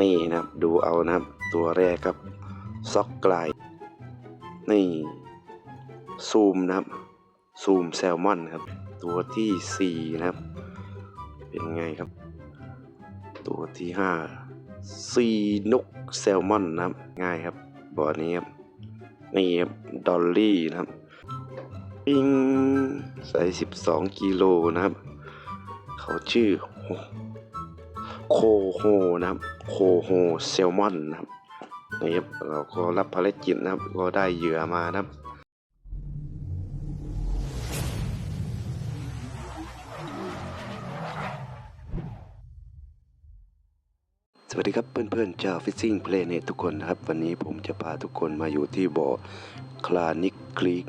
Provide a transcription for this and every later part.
นี่นะครับดูเอานะครับตัวแรกครับซ็อกไกลนี่ซูมนะครับซูมแซลมอนครับ ตัวที่สี่นะครับ เป็นไงครับ ตัวที่ห้าซีนกแซลมอนนะครับ ง่ายครับบ่อนี้ครับนี่ครับดอลลี่นะครับปิงใส่12กิโลนะครับ เขาชื่อ โคโฮนะครับโคโฮแซลมอนนะครับนี่ครับเราก็รับภารกิจนะครับ ก็ได้เหยื่อมานะครับสวัสดีครับเพื่อนๆเจ้าฟิชซิ่งเพลเนตทุกคนนะครับ วันนี้ผมจะพาทุกคนมาอยู่ที่บ่อคลานิกคลีก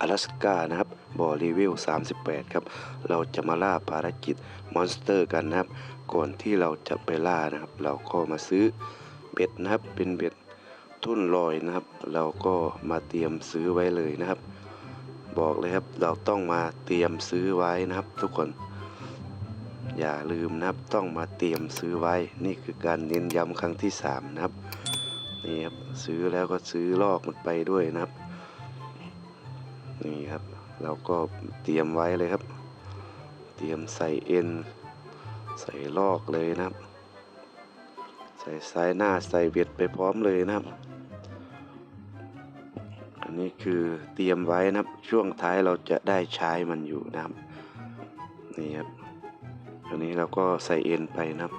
阿拉สกานะครับบ่อรีวิว38 ครับ เราจะมาล่าภารกิจมอนสเตอร์กันนะครับ ก่อนที่เราจะไปล่านะครับ เราก็มาซื้อเบ็ดนะครับ เป็นเบ็ดทุ่นลอยนะครับ เราก็มาเตรียมซื้อไว้เลยนะครับ บอกเลยครับเราต้องมาเตรียมซื้อไว้นะครับ ทุกคน อย่าลืมนะครับต้องมาเตรียมซื้อไว้ นี่คือการเน้นย้ำครั้งที่สามนะครับนี่ครับซื้อแล้วก็ซื้อลอกมันไปด้วยนะครับนี่ครับ เราก็เตรียมไว้เลยครับ เตรียมใส่เอ็น ใส่ลอกเลยนะครับ ใส่สายหน้าใส่เบ็ดไปพร้อมเลยนะครับ อันนี้คือเตรียมไว้นะครับช่วงท้ายเราจะได้ใช้มันอยู่นะครับนี่ครับอันนี้เราก็ใส่เอ็นไปนะครับ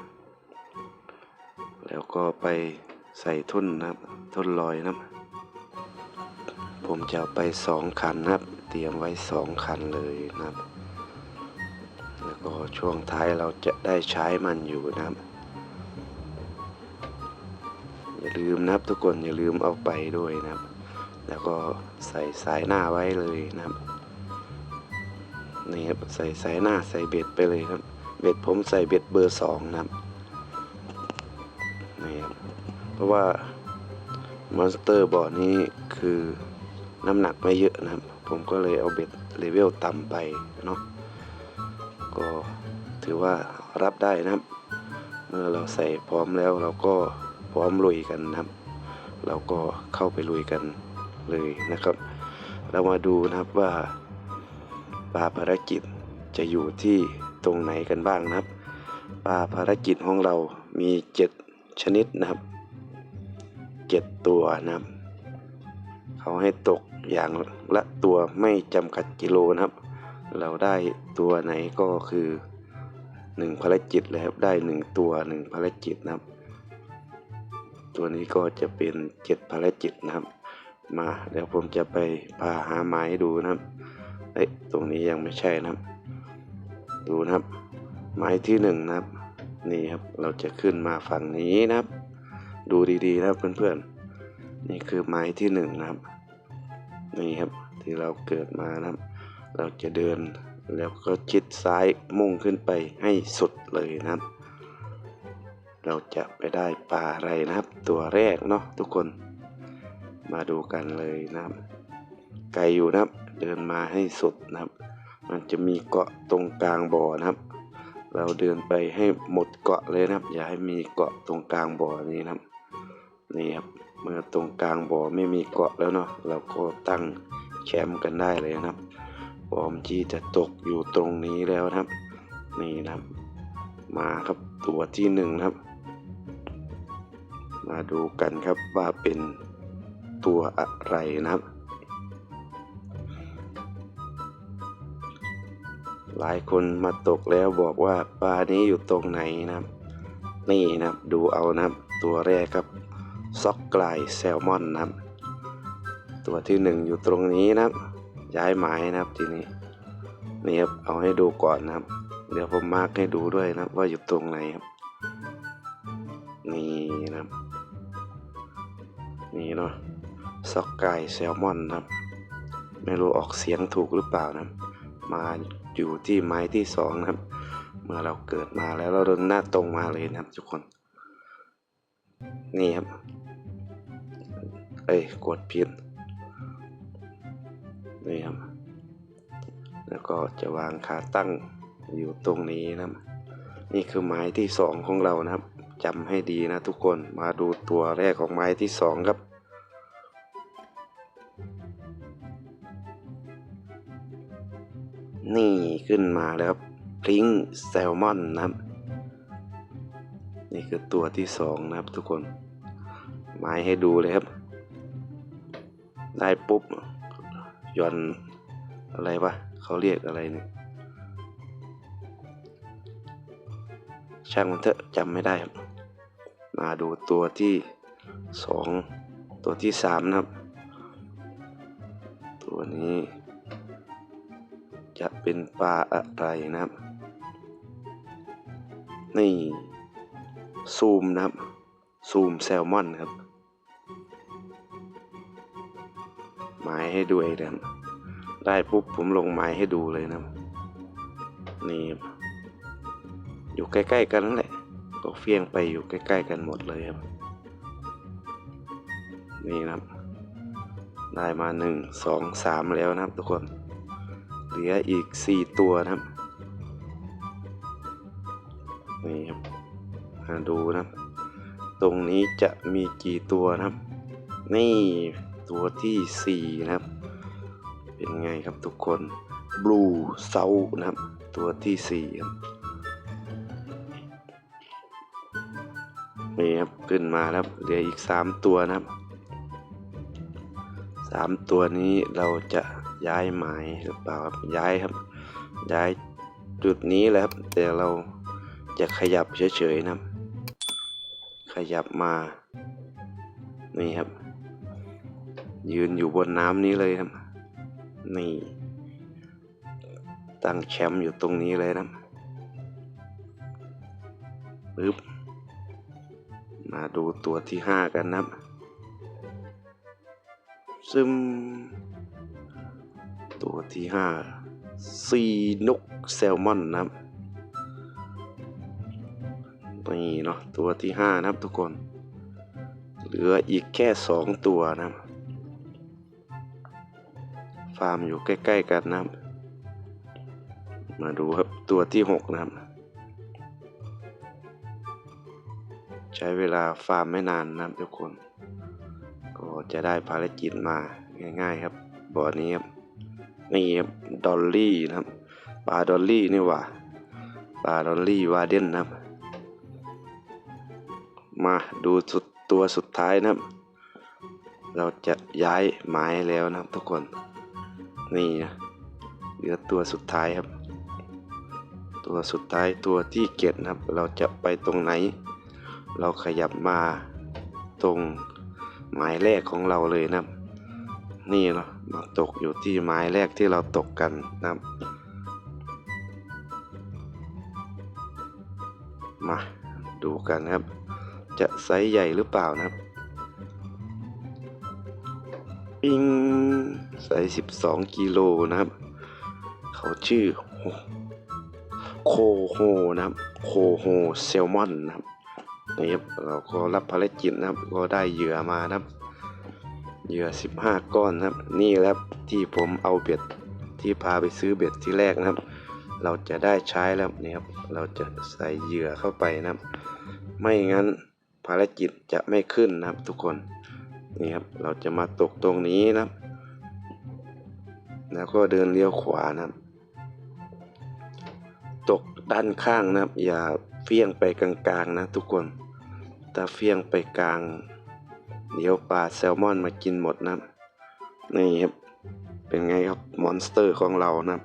แล้วก็ไปใส่ทุ่นนะครับทุ่นลอยนะครับ ผมจะเอาไปสองคันนะครับ เตรียมไว้สองคันเลยนะครับ แล้วก็ช่วงท้ายเราจะได้ใช้มันอยู่นะครับ อย่าลืมนะครับทุกคนอย่าลืมเอาไปด้วยนะครับ แล้วก็ใส่สายหน้าไว้เลยนะครับนี่ครับใส่สายหน้าใส่เบ็ดไปเลยครับ เบ็ดผมใส่เบ็ดเบอร์สองนะครับนี่ครับเพราะว่ามอนสเตอร์บ่อนี้คือน้ำหนักไม่เยอะนะครับ ผมก็เลยเอาเบ็ดเลเวลต่ำไปเนาะ ก็ถือว่ารับได้นะครับ เมื่อเราใส่พร้อมแล้วเราก็พร้อมลุยกันนะครับ เราก็เข้าไปลุยกันเลยนะครับ เรามาดูนะครับว่าปลาภารกิจจะอยู่ที่ตรงไหนกันบ้างนะครับปลาภารกิจของเรามีเจ็ดชนิดนะครับเจ็ดตัวนะครับ เขาให้ตกอย่างละตัวไม่จำกัดกิโลนะครับ เราได้ตัวไหนก็คือหนึ่งภารกิจเลยครับได้หนึ่งตัวหนึ่งภารกิจนะครับ ตัวนี้ก็จะเป็นเจ็ดภารกิจนะครับ มาเดี๋ยวผมจะไปพาหาไม้ดูนะครับเอ้ยตรงนี้ยังไม่ใช่นะครับ ดูนะครับไม้ที่หนึ่งนะครับนี่ครับเราจะขึ้นมาฝั่งนี้นะครับ ดูดีๆนะครับเพื่อนๆนี่คือไม้ที่หนึ่งนะครับนี่ครับที่เราเกิดมานะครับ เราจะเดินแล้วก็ชิดซ้ายมุ่งขึ้นไปให้สุดเลยนะครับ เราจะไปได้ปลาอะไรนะครับ ตัวแรกเนาะทุกคนมาดูกันเลยนะครับ ไกลอยู่นะครับ เดินมาให้สุดนะครับ มันจะมีเกาะตรงกลางบ่อนะครับ เราเดินไปให้หมดเกาะเลยนะครับ อย่าให้มีเกาะตรงกลางบ่อนี้นะครับนี่ครับเมื่อตรงกลางบ่อไม่มีเกาะแล้วเนาะเราก็ตั้งแคมป์กันได้เลยนะครับ บอมจีจะตกอยู่ตรงนี้แล้วนะครับ นี่นะครับ มาครับตัวที่หนึ่งครับ มาดูกันครับว่าเป็นตัวอะไรนะครับ หลายคนมาตกแล้วบอกว่าปลานี้อยู่ตรงไหนนะครับ นี่นะครับดูเอานะครับตัวแรกครับซอกไกลแซลมอนนะครับ ตัวที่หนึ่งอยู่ตรงนี้นะครับ ย้ายหมายนะครับทีนี้นี่ครับเอาให้ดูก่อนนะครับ เดี๋ยวผมมาร์กให้ดูด้วยนะครับ ว่าอยู่ตรงไหนครับ นี่นะครับ นี่เนาะซอกไกแซลมอนนะครับ ไม่รู้ออกเสียงถูกหรือเปล่านะครับ มาอยู่ที่ไม้ที่สองนะครับ เมื่อเราเกิดมาแล้วเราเดินหน้าตรงมาเลยนะครับ ทุกคน นี่ครับ เอ้ยกดผิด นี่ครับแล้วก็จะวางขาตั้งอยู่ตรงนี้นะครับนี่คือไม้ที่สองของเรานะครับจำให้ดีนะทุกคนมาดูตัวแรกของไม้ที่สองครับ นี่ขึ้นมาแล้วครับพริ้งแซลมอนนะครับนี่คือตัวที่สองนะครับทุกคนหมายให้ดูเลยครับ ได้ปุ๊บ ย่อนอะไรวะเขาเรียกอะไรเนี่ยช่างมันเถอะจำไม่ได้ครับ มาดูตัวที่สองตัวที่สามนะครับ ตัวนี้ จะเป็นปลาอะไรนะครับ นี่ ซูมนะครับ ซูมแซลมอนครับ ให้ดูเองนะครับได้ปุ๊บผมลงหมายให้ดูเลยนะนี่อยู่ใกล้ ๆ กันนั่นแหละก็เฟี้ยงไปอยู่ใกล้ ๆ กันหมดเลยครับ นี่นะครับ ได้มาหนึ่งสองสามแล้วนะครับทุกคน เหลืออีกสี่ตัวนะครับ นี่ครับมาดูนะครับ ตรงนี้จะมีกี่ตัวนะครับ นี่ ตัวที่สี่นะครับ เป็นไงครับทุกคน blue s o u นะครับ ตัวที่สี่ครับนี่ครับขึ้นมาแล้วเหลืออีกสามตัวนะครับสามตัวนี้เราจะย้ายหมายหรือเปล่าครับย้ายครับ ย้ายจุดนี้แหละครับแต่เราจะขยับเฉยๆนะครับ ขยับมานี่ครับ ยืนอยู่บนน้ำนี้เลยครับ นี่ ตั้งแชมป์อยู่ตรงนี้เลยนะปึ๊บ มาดูตัวที่ห้ากันนะซึม ตัวที่ห้าซีนกแซลมอนนะครับนี่เนาะตัวที่ห้านะครับทุกคน เหลืออีกแค่สองตัวนะครับ ฟาร์มอยู่ใกล้ ๆ กันนะครับ มาดูครับตัวที่หกนะครับ ใช้เวลาฟาร์มไม่นานนะครับทุกคน ก็จะได้ภารกิจมาง่ายๆครับบ่อนี้ครับนี่ครับดอลลี่นะครับปลาดอลลี่นี่ว่าปลาดอลลี่วาเดนนะครับ มาดูสุดตัวสุดท้ายนะครับ เราจะย้ายไม้แล้วนะครับทุกคน นี่นะเหลือตัวสุดท้ายครับ ตัวสุดท้ายตัวที่เก็ดนะครับ เราจะไปตรงไหน เราขยับมาตรงหมายแรกของเราเลยนะครับ นี่เนาะมาตกอยู่ที่หมายแรกที่เราตกกันนะครับ มาดูกันครับ จะไซส์ใหญ่หรือเปล่านะครับ ปิงไซส์12กิโลนะครับ เขาชื่อโคโฮนะครับโคโฮเซลมอนนะครับนี่ครับเราก็รับภารกิจนะครับ ก็ได้เหยื่อมานะครับเหยื่อ15ก้อนนะครับ นี่แหละครับที่ผมเอาเบ็ดที่พาไปซื้อเบ็ดที่แรกนะครับ เราจะได้ใช้แล้วนี่ครับเราจะใส่เหยื่อเข้าไปนะครับ ไม่งั้นภารกิจจะไม่ขึ้นนะครับทุกคน นี่ครับเราจะมาตกตรงนี้นะครับ แล้วก็เดินเลี้ยวขวานะครับ ตกด้านข้างนะครับ อย่าเฟี้ยงไปกลางๆนะทุกคนถ้าเฟี้ยงไปกลาง เดี๋ยวปลาแซลมอนมากินหมดนะครับนี่ครับเป็นไงครับมอนสเตอร์ของเรานะครับ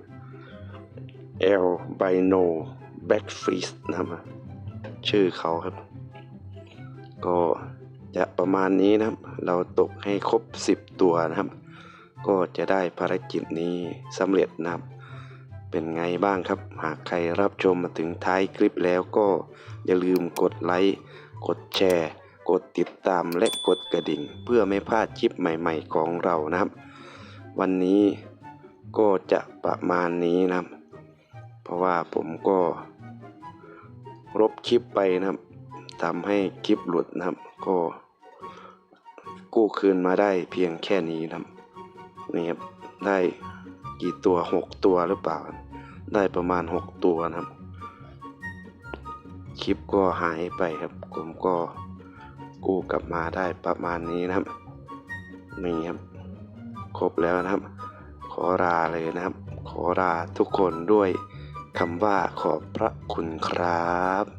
El Bino Backfish นะครับชื่อเขาครับ ก็ จะประมาณนี้นะครับ เราตกให้ครบ 10 ตัวนะครับ ก็จะได้ภารกิจนี้สำเร็จนะครับ เป็นไงบ้างครับ หากใครรับชมมาถึงท้ายคลิปแล้วก็อย่าลืมกดไลค์ กดแชร์ กดติดตามและกดกระดิ่ง เพื่อไม่พลาดคลิปใหม่ๆของเรานะครับ วันนี้ก็จะประมาณนี้นะครับ เพราะว่าผมก็ลบคลิปไปนะครับทำให้คลิปหลุดนะครับ ก็ กู้คืนมาได้เพียงแค่นี้นะครับนี่ครับได้กี่ตัวหกตัวหรือเปล่า ได้ประมาณหกตัวนะครับ คลิปก็หายไปครับ ผมก็กู้กลับมาได้ประมาณนี้นะครับนี่ครับครบแล้วนะครับ ขอลาเลยนะครับ ขอลาทุกคนด้วยคำว่าขอบพระคุณครับ